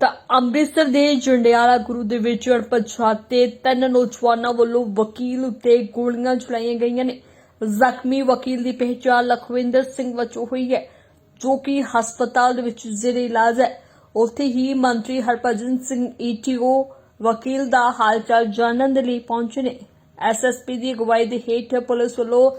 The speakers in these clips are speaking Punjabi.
ਤਾਂ ਅੰਮ੍ਰਿਤਸਰ ਦੇ ਜੰਡਿਆਲਾ ਗੁਰੂ ਦੇ ਵਿੱਚ ਅਣਪਛਾਤੇ ਤਿੰਨ ਨੌਜਵਾਨਾਂ ਵੱਲੋਂ ਵਕੀਲ ਉੱਤੇ ਗੋਲੀਆਂ ਚਲਾਈਆਂ ਗਈਆਂ ਨੇ। ਜ਼ਖਮੀ ਵਕੀਲ ਦੀ ਪਹਿਚਾਣ ਲਖਵਿੰਦਰ ਸਿੰਘ ਵਜੋਂ ਹੋਈ ਹੈ, ਜੋ ਕਿ ਹਸਪਤਾਲ ਦੇ ਵਿੱਚ ਜ਼ੇਰੇ ਇਲਾਜ ਹੈ। ਉੱਥੇ ਹੀ ਮੰਤਰੀ ਹਰਭਜਨ ਸਿੰਘ ਈਟੀਓ ਵਕੀਲ ਦਾ ਹਾਲਚਾਲ ਜਾਣਨ ਦੇ ਲਈ ਪਹੁੰਚੇ ਨੇ। ਐਸਐਸਪੀ ਦੀ ਅਗਵਾਈ ਦੇ ਹੇਠ ਪੁਲਿਸ ਵੱਲੋਂ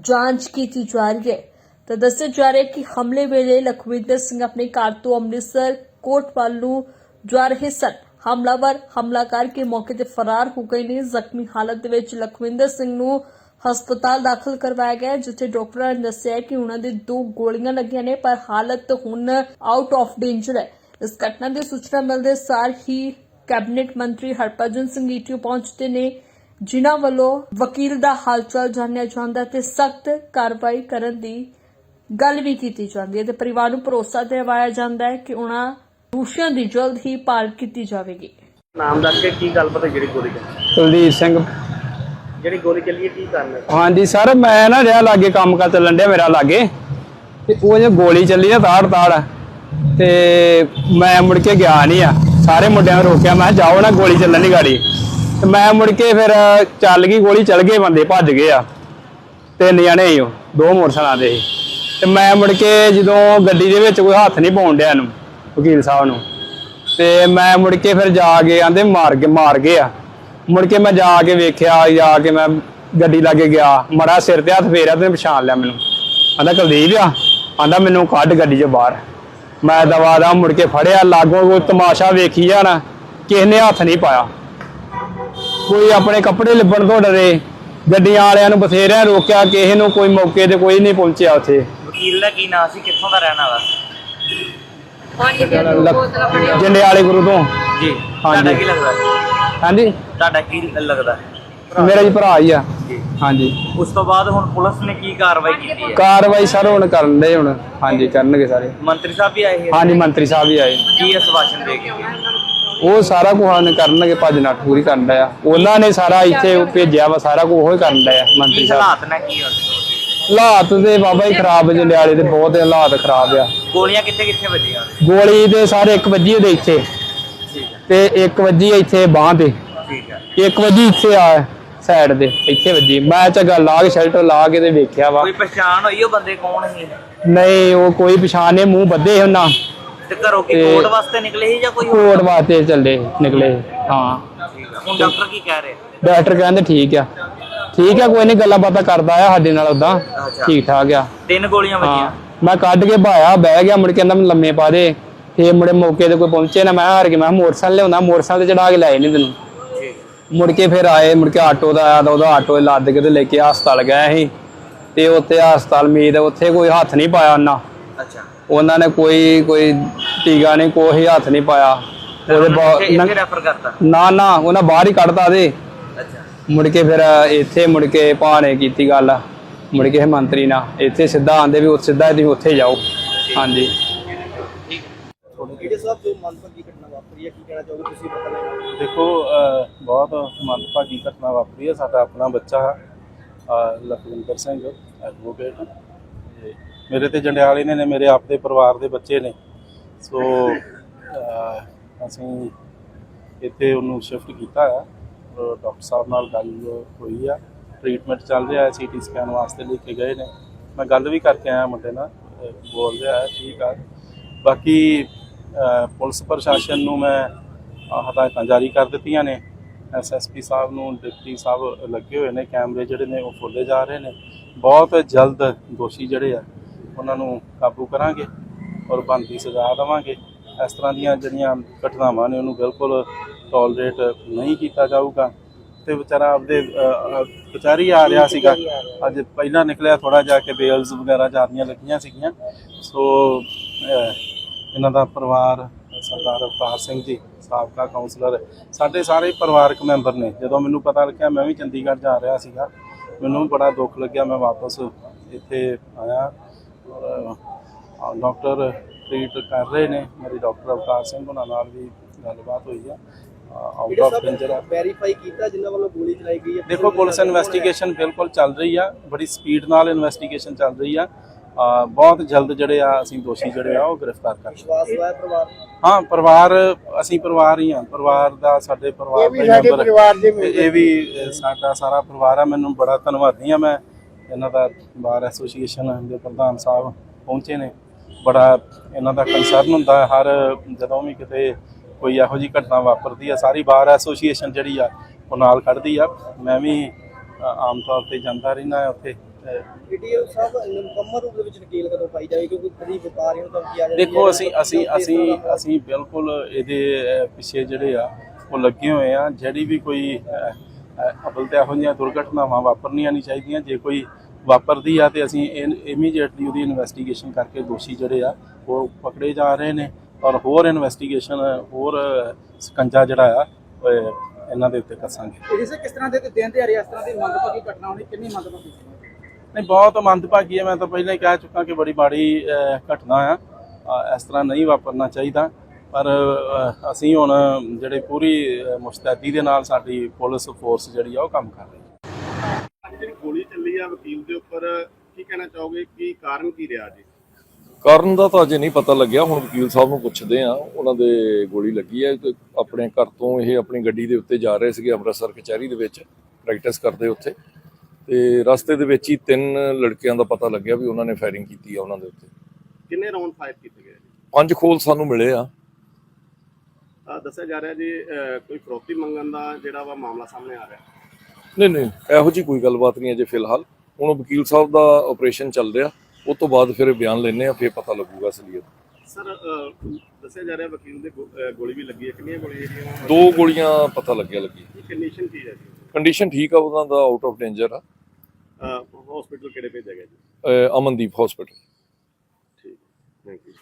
ਜਾਂਚ ਕੀਤੀ ਜਾ ਰਹੀ ਹੈ। ਤਾਂ ਦੱਸਿਆ ਜਾ ਰਿਹਾ ਹੈ ਕਿ ਹਮਲੇ ਵੇਲੇ ਲਖਵਿੰਦਰ ਸਿੰਘ ਆਪਣੇ ਘਰ ਤੋਂ ਅੰਮ੍ਰਿਤਸਰ ਕੋਟ ਵੱਲ ਨੂੰ ਜਾ ਰਹੇ ਸਨ ਹਮਲਾਵਰ ਹਮਲਾ ਕਰਕੇ ਮੌਕੇ ਤੇ ਫਰਾਰ ਹੋ ਗਏ ਨੇ ਜ਼ਖਮੀ ਹਾਲਤ ਦੇ ਵਿੱਚ ਲਖਵਿੰਦਰ ਸਿੰਘ ਨੂੰ ਹਸਪਤਾਲ ਦਾਖਲ ਕਰਵਾਇਆ ਗਿਆ ਜਿੱਥੇ ਡਾਕਟਰਾਂ ਨੇ ਦੱਸਿਆ ਕਿ ਉਹਨਾਂ ਦੇ ਦੋ ਗੋਲੀਆਂ ਲੱਗੀਆਂ ਨੇ ਪਰ ਹਾਲਤ ਹੁਣ ਆਊਟ ਆਫ ਡੇਂਜਰ ਹੈ ਇਸ ਘਟਨਾ ਦੀ ਸੂਚਨਾ ਮਿਲਦੇ ਸਾਰ ਹੀ ਕੈਬਨਿਟ ਮੰਤਰੀ ਹਰਭਜਨ ਸਿੰਘ ਈਟੀਓ ਪਹੁੰਚਦੇ ਨੇ ਜਿਨ੍ਹਾਂ ਵੱਲੋਂ ਵਕੀਲ ਦਾ ਹਾਲਚਾਲ ਜਾਣਿਆ ਜਾਂਦਾ ਤੇ ਸਖਤ ਕਾਰਵਾਈ ਕਰਨ ਦੀ ਗੱਲ ਵੀ ਕੀਤੀ ਜਾਂਦੀ ਹੈ ਤੇ ਪਰਿਵਾਰ ਨੂੰ ਭਰੋਸਾ ਦਿਵਾਇਆ ਜਾਂਦਾ ਹੈ ਕਿ ਉਹਨਾਂ ਦੋਸ਼ੀਆਂ ਦੀ ਜਲਦ ਹੀ ਭਾਲ ਕੀਤੀ ਜਾਵੇਗੀ। ਨਾਮ ਦੱਸ ਕੇ ਕੀ ਗੱਲ ਪਤਾ ਜਿਹੜੀ ਗੋਲੀ ਚੱਲੀ? ਕੁਲਦੀਪ ਸਿੰਘ। ਜਿਹੜੀ ਗੋਲੀ ਚੱਲੀ ਹੈ ਕੀ ਕਾਰਨ ਹੈ? ਹਾਂਜੀ ਸਰ ਮੈਂ ਨਾ ਰਿਹਾ ਲਾਗੇ ਕੰਮ ਕਰ ਚੱਲਣ ਡਿਆ ਮੇਰਾ ਲਾਗੇ ਤੇ ਉਹ ਜੇ ਗੋਲੀ ਚੱਲੀ ਨਾ ਤਾੜ ਤਾੜ ਤੇ ਮੈਂ ਮੁੜ ਕੇ ਗਿਆ ਨਹੀਂ ਆ। ਸਾਰੇ ਮੁੰਡਿਆਂ ਨੂੰ ਰੋਕਿਆ ਮੈਂ ਕਿਹਾ ਜਾਓ ਨਾ ਗੋਲੀ ਚੱਲਣ ਦੀ ਗਾੜੀ। ਤੇ ਮੈਂ ਮੁੜ ਕੇ ਫਿਰ ਚੱਲ ਗਈ ਗੋਲੀ ਚੱਲ ਗਏ ਬੰਦੇ ਭੱਜ ਗਏ ਆ। ਤਿੰਨ ਜਣੇ ਸੀ ਉਹ ਦੋ ਮੋਟਰਸਾਈਕਲਾਂ ਦੇ ਸੀ। ਤੇ ਮੈਂ ਮੁੜ ਕੇ ਜਦੋਂ ਗੱਡੀ ਦੇ ਵਿੱਚ ਕੋਈ ਹੱਥ ਨਹੀਂ ਪਾਉਣ ਡਿਆ ਇਹਨੂੰ ਵਕੀਲ ਸਾਹਿਬ ਨੂੰ। ਤੇ ਮੈਂ ਮੁੜ ਕੇ ਫਿਰ ਜਾ ਕੇ ਆਂਦੇ ਮਾਰ ਕੇ ਮਾਰ ਗਏ ਆ। ਮੁੜ ਕੇ ਮੈਂ ਜਾ ਕੇ ਵੇਖਿਆ, ਜਾ ਕੇ ਮੈਂ ਗੱਡੀ ਲਾਗੇ ਗਿਆ। ਮੜਾ ਸਿਰ ਤੇ ਹੱਥ ਫੇਰਿਆ ਤੇ ਪਛਾਣ ਲਿਆ ਮੈਨੂੰ। ਆਂਦਾ ਕੁਲਦੀਪ ਆ ਆਂਦਾ ਮੈਨੂੰ ਕੱਢ ਗੱਡੀ 'ਚੋਂ ਬਾਹਰ। ਮੈਂ ਦਵਾ ਦਾ ਮੁੜ ਕੇ ਫੜਿਆ, ਲਾਗੋਂ ਕੋਈ ਤਮਾਸ਼ਾ ਵੇਖੀ ਜਾਣਾ, ਕਿਸੇ ਨੇ ਹੱਥ ਨਹੀਂ ਪਾਇਆ। ਕੋਈ ਆਪਣੇ ਕੱਪੜੇ ਲਿਬਣ ਤੋਂ ਡਰੇ, ਗੱਡੀਆਂ ਵਾਲਿਆਂ ਨੂੰ ਬਥੇਰਿਆਂ ਰੋਕਿਆ, ਕਿਸੇ ਨੂੰ ਕੋਈ ਮੌਕੇ ਤੇ ਕੋਈ ਨਹੀਂ ਪਹੁੰਚਿਆ ਉੱਥੇ। ਵਕੀਲ ਦਾ ਕੀ ਨਾਮ ਸੀ? ਕਿੱਥੋਂ ਦਾ ਰਹਿਣ ਵਾਲਾ? ਜੰਡਿਆਲੇ ਗੁਰੂ ਤੋਂ? ਜੀ। ਹਾਂਜੀ। ਤੁਹਾਡਾ ਕੀ ਲੱਗਦਾ? ਹਾਂਜੀ? ਤੁਹਾਡਾ ਕੀ ਲੱਗਦਾ? ਮੇਰਾ ਜੀ ਭਰਾ ਹੀ ਆ। ਜੀ। ਹਾਂਜੀ। ਉਸ ਤੋਂ ਬਾਅਦ ਹੁਣ ਪੁਲਿਸ ਨੇ ਕੀ ਕਾਰਵਾਈ ਕੀਤੀ ਹੈ? ਕਾਰਵਾਈ ਸਰ ਹੁਣ ਕਰਨ ਦੇ ਹੁਣ। ਹਾਂਜੀ ਕਰਨਗੇ ਸਾਰੇ। ਮੰਤਰੀ ਸਾਹਿਬ ਵੀ ਆਏ ਹੈ ਹਾਂਜੀ ਮੰਤਰੀ ਸਾਹਿਬ ਵੀ ਆਏ। ਕੀ ਅਸਵਾਸ਼ਨ ਦੇ ਕੇ? ਉਹ ਸਾਰਾ ਕੁਝ ਹਨ ਕਰਨਗੇ ਭੱਜ ਨੱਠ ਪੂਰੀ ਕਰਨ ਦਾ ਆ ਉਹਨਾਂ ਨੇ ਸਾਰਾ ਇੱਥੇ ਭੇਜਿਆ ਵਾ ਸਾਰਾ ਕੁਝ ਉਹ ਹੀ ਕਰਨ ਦਾ ਆ ਮੰਤਰੀ ਕੀ ਸਾਹਿਬ। ਹਾਲਾਤ ਨੇ ਕੀ ਹੋਏ ਹਾਲਾਤ ਤੇ ਬਾਬਾ ਹੀ ਖਰਾਬ ਜੰਡਿਆਲੇ ਦੇ ਬਹੁਤ ਹਾਲਾਤ ਖਰਾਬ ਆ। ਗੋਲੀਆਂ ਕਿੱਥੇ ਕਿੱਥੇ ਵੱਜੀਆਂ? ਗੋਲੀ ਦੇ ਸਾਰੇ ਇੱਕ ਵੱਜੀ ਉਹਦੇ ਇੱਥੇ। ਤੇ ਇੱਕ ਵੱਜੀ ਇੱਥੇ ਬਾਹ ਤੇ। ਠੀਕ ਹੈ ਇੱਕ ਵੱਜੀ ਇੱਥੇ ਆ ਸਾਈਡ ਦੇ ਇੱਥੇ ਵੱਜੀ। ਮੈਂ ਝੱਗਾ ਲਾ ਕੇ ਸ਼ੈਲਟਰ ਲਾ ਕੇ ਤੇ ਵੇਖਿਆ ਵਾ। ਕੋਈ ਪਛਾਣ ਹੋਈ ਉਹ ਬੰਦੇ ਕੌਣ ਸੀ? ਨਹੀਂ ਉਹ ਕੋਈ ਪਛਾਣ ਨਹੀਂ ਮੂੰਹ ਬੱਧੇ ਉਹਨਾਂ। ਤੇ ਘਰੋਂ ਕੀ ਤੇ- ਕੋਰਟ ਵਾਸਤੇ ਨਿਕਲੇ ਸੀ ਜਾਂ ਕੋਈ ਹੋਰ? ਕੋਟ ਵਾਸਤੇ ਚੱਲੇ ਨਿਕਲੇ ਹੈ। ਹੁਣ ਡਾਕਟਰ ਕੀ ਕਹਿ ਰਹੇ? ਡਾਕਟਰ ਕਹਿੰਦੇ ਠੀਕ ਆ। ਠੀਕ ਆ ਕੋਈ ਨਹੀਂ ਗੱਲਾਂ ਬਾਤਾਂ ਕਰਦਾ ਆ ਸਾਡੇ ਨਾਲ ਉਦਾਂ। ਠੀਕ ਠਾਕ ਆ। ਤਿੰਨ ਗੋਲੀਆਂ ਹਾਂ। ਵੱਜੀਆਂ। ਮੈਂ ਕੱਢ ਕੇ ਭਾਇਆ ਬਹਿ ਗਿਆ ਮੁੜ ਕੇ ਕਹਿੰਦਾ ਮੈਨੂੰ ਲੰਮੇ ਪਾ ਦੇ। ਫੇਰ ਮੁੜੇ ਮੌਕੇ ਤੇ ਕੋਈ ਪਹੁੰਚੇ ਨਾ ਮੈਂ ਹਾਰ ਕੇ ਮੈਂ ਕਿਹਾ ਮੋਟਰਸਾਈਕਲ ਲਿਆਉਂਦਾ ਮੋਟਰਸਾਈਕਲ ਤੇ ਚੜਾ ਕੇ ਲਾਏ ਨਹੀਂ ਤੈਨੂੰ। ਮੁੜ ਕੇ ਫਿਰ ਆਏ ਮੁੜ ਕੇ ਆਟੋ ਦਾ ਆਇਆ ਤਾਂ ਉਹਦਾ ਆਟੋ ਲੱਦ ਕੇ ਤੇ ਲੈ ਕੇ ਹਸਪਤਾਲ ਗਏ ਸੀ। ਤੇ ਉੱਥੇ ਹਸਪਤਾਲ ਮੀਤ ਉੱਥੇ ਕੋਈ ਹੱਥ ਨਹੀਂ ਪਾਇਆ ਉਹਨਾਂ। ਅੱਛਾ। ਉਹਨਾਂ ਨੇ ਕੋਈ ਕੋਈ ਟੀਕਾ ਨਹੀਂ ਕੋਈ ਹੱਥ ਨਹੀਂ ਪਾਇਆ। ਉਹਦੇ ਬਾ- ਇੱਥੇ ਇੱਥੇ ਨੰ- ਰੈਫਰ ਕਰਤਾ? ਨਾ ਨਾ ਉਹਨਾਂ ਬਾਹਰ ਹੀ ਕੱਢਤਾ ਦੇ ਮੁੜ ਕੇ ਫਿਰ ਇੱਥੇ ਮੁੜ ਕੇ ਭਾਣੇ ਕੀਤੀ ਗੱਲ ਮੁੜ ਕੇ ਮੰਤਰੀ ਨਾਲ। ਇੱਥੇ ਸਿੱਧਾ ਆਂਦੇ ਵੀ ਉਹ ਸਿੱਧਾ ਤੁਸੀਂ ਉੱਥੇ ਜਾਓ। ਹਾਂਜੀ। ਜਿਹੜੇ ਸਾਹਿਬ ਜੋ ਮਨਪ੍ਰਦੀ ਘਟਨਾ ਵਾਪਰੀ ਹੈ ਕੀ ਕਹਿਣਾ ਚਾਹੋਗੇ ਤੁਸੀਂ? ਪਤਾ ਲੈਣਾ ਦੇਖੋ ਬਹੁਤ ਮੰਦਭਾਗੀ ਘਟਨਾ ਵਾਪਰੀ ਹੈ। ਸਾਡਾ ਆਪਣਾ ਬੱਚਾ ਲਖਵਿੰਦਰ ਸਿੰਘ ਐਡਵੋਕੇਟ ਮੇਰੇ ਤੇ ਜੰਡਿਆਲੇ ਨੇ ਨੇ ਮੇਰੇ ਆਪ ਦੇ ਪਰਿਵਾਰ ਦੇ ਬੱਚੇ ਨੇ। ਸੋ ਅਸੀਂ ਇੱਥੇ ਉਹਨੂੰ ਸ਼ਿਫਟ ਕੀਤਾ ਆ। ਡਾਕਟਰ ਸਾਹਿਬ ਨਾਲ ਗੱਲ ਹੋਈ ਆ। ਟ੍ਰੀਟਮੈਂਟ ਚੱਲ ਰਿਹਾ ਹੈ ਸੀਟੀ ਸਕੈਨ ਵਾਸਤੇ ਲੈ ਕੇ ਗਏ ਨੇ। ਮੈਂ ਗੱਲ ਵੀ ਕਰਕੇ ਆਇਆ ਮੁੰਡੇ ਨਾਲ ਬੋਲ ਰਿਹਾ ਹੈ, ਠੀਕ ਆ। ਬਾਕੀ ਪੁਲਿਸ ਪ੍ਰਸ਼ਾਸਨ ਨੂੰ ਮੈਂ ਹਦਾਇਤਾਂ ਜਾਰੀ ਕਰ ਦਿੱਤੀਆਂ ਨੇ। ਐਸਐਸਪੀ ਸਾਹਿਬ ਨੂੰ, ਡਿਪਟੀ ਸਾਹਿਬ ਲੱਗੇ ਹੋਏ ਨੇ, ਕੈਮਰੇ ਜਿਹੜੇ ਨੇ ਉਹ ਖੋਲੇ ਜਾ ਰਹੇ ਨੇ। ਬਹੁਤ ਜਲਦ ਦੋਸ਼ੀ ਜਿਹੜੇ ਆ, ਉਹਨਾਂ ਨੂੰ ਕਾਬੂ ਕਰਾਂਗੇ ਔਰ ਬਣਦੀ ਸਜ਼ਾ ਦੇਵਾਂਗੇ। ਇਸ ਤਰ੍ਹਾਂ ਦੀਆਂ ਜਿਹੜੀਆਂ ਘਟਨਾਵਾਂ ਨੇ ਉਹਨੂੰ ਬਿਲਕੁਲ ਟੋਲਰੇਟ ਨਹੀਂ ਕੀਤਾ ਜਾਊਗਾ। ਤੇ ਵਿਚਾਰਾ ਆਪਦੇ ਅਹ, ਅਹ, ਆ ਰਿਹਾ ਸੀਗਾ। ਅੱਜ ਪਹਿਲਾਂ ਨਿਕਲਿਆ ਥੋੜਾ ਜਿਹਾ ਕਿ ਬੇਲਸ ਵਗੈਰਾ ਜਾਂਦੀਆਂ ਲੱਗੀਆਂ ਸੀਗੀਆਂ। ਸੋ ਇਹਨਾਂ ਦਾ ਪਰਿਵਾਰ ਸਰਦਾਰ ਅਵਤਾਰ ਸਿੰਘ ਜੀ ਸਾਬਕਾ ਕਾਉਂਸਲਰ ਸਾਡੇ ਸਾਰੇ ਪਰਿਵਾਰਕ ਮੈਂਬਰ ਨੇ। ਜਦੋਂ ਮੈਨੂੰ ਪਤਾ ਲੱਗਿਆ ਮੈਂ ਵੀ ਚੰਡੀਗੜ੍ਹ ਜਾ ਰਿਹਾ ਸੀਗਾ। ਮੈਨੂੰ ਬੜਾ ਦੁੱਖ ਲੱਗਿਆ। ਮੈਂ ਵਾਪਸ ਇੱਥੇ ਆਇਆ। ਡਾਕਟਰ ਟ੍ਰੀਟ ਕਰ ਰਹੇ ਨੇ। ਮੇਰੀ ਡਾਕਟਰ ਅਵਤਾਰ ਸਿੰਘ ਉਹਨਾਂ ਨਾਲ ਵੀ ਗੱਲਬਾਤ ਹੋਈ ਆ। ਆਊਟ ਆਫ ਡੇਂਜਰ ਆ। ਵੈਰੀਫਾਈ ਕੀਤਾ ਜਿਨ੍ਹਾਂ ਵੱਲੋਂ ਗੋਲੀ ਚਲਾਈ ਗਈ ਹੈ ਦੇਖੋ ਪੁਲਿਸ ਇਨਵੈਸਟੀਗੇਸ਼ਨ ਬਿਲਕੁਲ ਚੱਲ ਰਹੀ ਆ। ਬੜੀ ਸਪੀਡ ਨਾਲ ਇਨਵੈਸਟੀਗੇਸ਼ਨ ਚੱਲ ਰਹੀ ਆ। ਬਹੁਤ ਜਲਦ ਜਿਹੜੇ ਆ ਅਸੀਂ ਦੋਸ਼ੀ ਜਿਹੜੇ ਆ ਉਹ ਗ੍ਰਿਫਤਾਰ ਕਰ ਵਿਸ਼ਵਾਸ ਹੋਇਆ ਪਰਿਵਾਰ? ਹਾਂ ਪਰਿਵਾਰ ਅਸੀਂ ਪਰਿਵਾਰ ਹੀ ਹਾਂ ਪਰਿਵਾਰ ਦਾ ਸਾਡੇ ਪਰਿਵਾਰ ਦਾ ਸਾਡੇ ਪਰਿਵਾਰ ਦੇ ਇਹ ਵੀ ਸਾਡਾ ਸਾਰਾ ਪਰਿਵਾਰ ਆ। ਮੈਨੂੰ ਬੜਾ ਧੰਨਵਾਦੀ ਆ ਮੈਂ। ਇਹਨਾਂ ਦਾ ਬਾਰ ਐਸੋਸੀਏਸ਼ਨ ਦੇ ਪ੍ਰਧਾਨ ਸਾਹਿਬ ਪਹੁੰਚੇ ਨੇ। ਬੜਾ ਇਹਨਾਂ ਦਾ ਕੰਸਰਨ ਹੁੰਦਾ ਹਰ ਜਦੋਂ ਵੀ ਕਿਤੇ ਕੋਈ ਇਹੋ ਜਿਹੀ ਘਟਨਾ ਵਾਪਰਦੀ ਆ ਸਾਰੀ ਬਾਰ ਐਸੋਸੀਏਸ਼ਨ ਜਿਹੜੀ ਆ ਉਹ ਨਾਲ ਖੜਦੀ ਆ। ਮੈਂ ਵੀ ਆਮ ਤੌਰ ਤੇ ਜਾਂਦਾ ਰਹਿਣਾ ਉੱਥੇ। ਅ, ਵੀਡੀਓ ਸਾਹਿਬ ਮੁਕੰਮਲ ਰੂਪ ਦੇ ਵਿੱਚ ਨਕੀਲ ਕਦੋਂ ਪਾਈ ਜਾਵੇ? ਕਿਉਂਕਿ ਕਦੀ ਵਪਾਰੀਆਂ ਨੂੰ ਧਮਕੀ ਆ ਜਾਂਦੀ ਹੈ। ਦੇਖੋ ਅਸੀਂ ਅਸੀਂ ਅਸੀਂ ਅਸੀਂ ਬਿਲਕੁਲ ਇਹਦੇ ਪਿੱਛੇ ਜਿਹੜੇ ਆ ਉਹ ਲੱਗੇ ਹੋਏ ਆ। ਜਿਹੜੀ ਵੀ ਕੋਈ ਅਵਲ ਤੇ ਇਹੋ ਜਿਹੀਆਂ ਦੁਰਘਟਨਾਵਾਂ ਵਾਪਰਨੀਆਂ ਨਹੀਂ ਚਾਹੀਦੀਆਂ। ਜੇ ਕੋਈ ਵਾਪਰਦੀ ਆ ਤੇ ਅਸੀਂ ਇਮੀਡੀਏਟਲੀ ਉਹਦੀ ਇਨਵੈਸਟੀਗੇਸ਼ਨ ਕਰਕੇ ਦੋਸ਼ੀ ਜਿਹੜੇ ਆ ਉਹ ਪਕੜੇ ਜਾ ਰਹੇ ਨੇ ਔਰ ਹੋਰ ਇਨਵੈਸਟੀਗੇਸ਼ਨ ਹੋਰ ਸਕੰਜਾ ਜਿਹੜਾ ਆ ਇਹਨਾਂ ਦੇ ਉੱਤੇ ਕੱਸਾਂਗੇ। ਇਹ ਕਿਸ ਤਰ੍ਹਾਂ ਦੇ ਦਿਨ ਦਿਹਾੜੇ ਇਸ ਤਰ੍ਹਾਂ ਦੀ ਮੰਦਭਾਗੀ ਘਟਨਾ ਹੋਣੀ ਕਿੰਨੀ ਮੰਦਭਾਗੀ? ਨਹੀਂ ਬਹੁਤ ਮੰਦਭਾਗੀ ਹੈ ਮੈਂ ਤਾਂ ਪਹਿਲਾਂ ਹੀ ਕਹਿ ਚੁੱਕਾ ਕਿ ਬੜੀ ਮਾੜੀ ਘਟਨਾ ਆ। ਇਸ ਤਰ੍ਹਾਂ ਨਹੀਂ ਵਾਪਰਨਾ ਚਾਹੀਦਾ। ਪਰ ਅਸੀਂ ਹੁਣ ਜਿਹੜੇ ਪੂਰੀ ਮੁਸਤੈਦੀ ਦੇ ਨਾਲ ਸਾਡੀ ਪੁਲਿਸ ਫੋਰਸ ਜਿਹੜੀ ਆ ਉਹ ਕੰਮ ਕਰ ਰਹੀ ਹੈ। ਅੱਜ ਜਿਹੜੀ ਗੋਲੀ ਚੱਲੀ ਆ ਵਕੀਲ ਦੇ ਉੱਪਰ ਕੀ ਕਹਿਣਾ ਚਾਹੋਗੇ? ਕੀ ਕਾਰਨ ਕੀ ਰਿਹਾ ਜੀ? ਕਾਰਨ ਦਾ ਤਾਂ ਅਜੇ ਨਹੀਂ ਪਤਾ ਲੱਗਿਆ। ਹੁਣ ਵਕੀਲ ਸਾਹਿਬ ਨੂੰ ਪੁੱਛਦੇ ਆ। ਉਹਨਾਂ ਦੇ ਗੋਲੀ ਲੱਗੀ ਹੈ ਤੇ ਆਪਣੇ ਘਰ ਤੋਂ ਇਹ ਆਪਣੀ ਗੱਡੀ ਦੇ ਉੱਤੇ ਜਾ ਰਹੇ ਸੀਗੇ ਅੰਮ੍ਰਿਤਸਰ ਕਚਹਿਰੀ ਦੇ ਵਿੱਚ ਪ੍ਰੈਕਟਿਸ ਕਰਦੇ ਉੱਥੇ। ਤੇ ਰਸਤੇ ਦੇ ਵਿੱਚ ਹੀ ਤਿੰਨ ਲੜਕਿਆਂ ਦਾ ਪਤਾ ਲੱਗਿਆ ਵੀ ਉਹਨਾਂ ਨੇ ਫਾਇਰਿੰਗ ਕੀਤੀ ਆ ਉਹਨਾਂ ਦੇ ਉੱਤੇ। ਕਿੰਨੇ ਰਾਉਂਡ ਫਾਇਰ ਕੀਤੇ ਗਏ ਜੀ? ਪੰਜ ਖੋਲ ਸਾਨੂੰ ਮਿਲੇ ਆ। ਦੱਸਿਆ ਜਾ ਰਿਹਾ ਜੀ ਕੋਈ ਫਰੋਤੀ ਮੰਗਣ ਦਾ ਜਿਹੜਾ ਵਾ ਮਾਮਲਾ ਸਾਹਮਣੇ ਆ ਰਿਹਾ। ਨਹੀਂ ਨਹੀਂ ਇਹੋ ਜੀ ਕੋਈ ਗੱਲਬਾਤ ਨਹੀਂ ਅਜੇ ਫਿਲਹਾਲ। ਹੁਣ ਵਕੀਲ ਸਾਹਿਬ ਦਾ ਆਪਰੇਸ਼ਨ ਚੱਲ ਰਿਹਾ ਉਸ ਤੋਂ ਬਾਅਦ ਫਿਰ ਬਿਆਨ ਲੈਣੇ ਆ ਫਿਰ ਪਤਾ ਲੱਗੂਗਾ ਅਸਲੀਅਤ। ਸਰ ਦੱਸਿਆ ਜਾ ਰਿਹਾ ਵਕੀਲ ਦੇ ਗੋਲੀ ਵੀ ਲੱਗੀ ਹੈ। ਕਿੰਨੀਆਂ ਗੋਲੀਆਂ ਜਿਹੜੀਆਂ ਦੋ ਗੋਲੀਆਂ ਪਤਾ ਲੱਗਿਆ ਲੱਗੀ। ਕੰਡੀਸ਼ਨ ਕੀ ਹੈ ਜੀ? ਕੰਡੀਸ਼ਨ ਠੀਕ ਆ ਉਹਨਾਂ ਦਾ ਆਊਟ ਆਫ ਡੇਂਜਰ ਆ। ਹਸਪੀਟਲ ਕਿਹੜੇ ਭੇਜਿਆ ਗਿਆ ਜੀ? ਅਮਨਦੀਪ ਹਸਪੀਟਲ ਠੀਕ ਥੈਂਕ ਯੂ